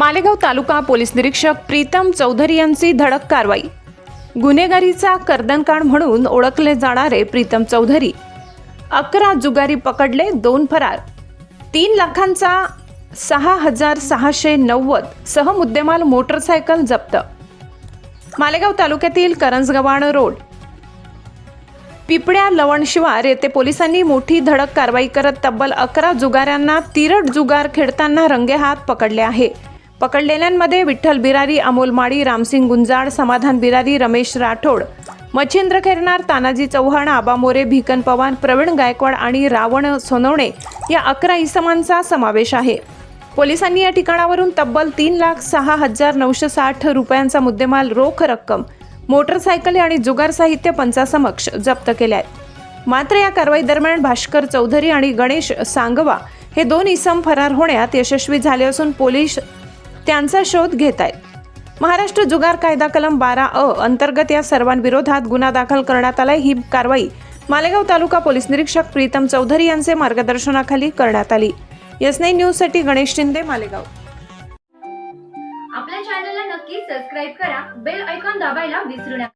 मालेगाव तालुका police निरीक्षक प्रीतम चौधरी यांची धडक कारवाई. गुन्हेगारीचा कर्दनकांड म्हणून ओळखले जाणारे प्रीतम चौधरी. अकरा जुगारी पकडले दोन फरार. तीन लाखांचा सहा हजार सहाशे नव्वद सह मुद्देमाल मोटरसायकल जप्त. मालेगाव तालुक्यातील करंजगव्हाण रोड. पिपड्या लवणशिवार येथे पोलिसांनी मोठी धडक कारवाई करत तब्बल अकरा जुगाऱ्यांना तिरट जुगार खेळताना रंगेहात पकडले आहे. पकडलेल्यांमध्ये विठ्ठल बिरारी अमोल माळी रामसिंग गुंजाळ समाधान बिरारी रमेश राठोड मच्छिंद्र खेरनार तानाजी चव्हाण आबा मोरे भिकन पवार प्रवीण गायकवाड आणि रावण सोनवणे या अकरा इसमांचा समावेश आहे. पोलिसांनी या ठिकाणावरून तब्बल तीन लाख सहा हजार नऊशे साठ रुपयांचा मुद्देमाल रोख रक्कम मोटरसायकल आणि जुगार साहित्य पंचासमक्ष जप्त केले आहेत मात्र या कारवाई दरम्यान भास्कर चौधरी आणि गणेश सांगवा हे दोन इसम फरार होण्यात यशस्वी झाले असून पोलीस त्यांचा शोध घेत आहेत महाराष्ट्र जुगार कायदा कलम बारा अ अंतर्गत या सर्वांविरोधात गुन्हा दाखल करण्यात आलाय. ही कारवाई मालेगाव तालुका पोलीस निरीक्षक प्रीतम चौधरी यांचे मार्गदर्शनाखाली करण्यात आली. एस नाईन न्यूजसाठी गणेश शिंदे मालेगाव. आपल्या चॅनलला नक्की सबस्क्राईब करा. बेल ऐकॉन दाबायला विसरू नका.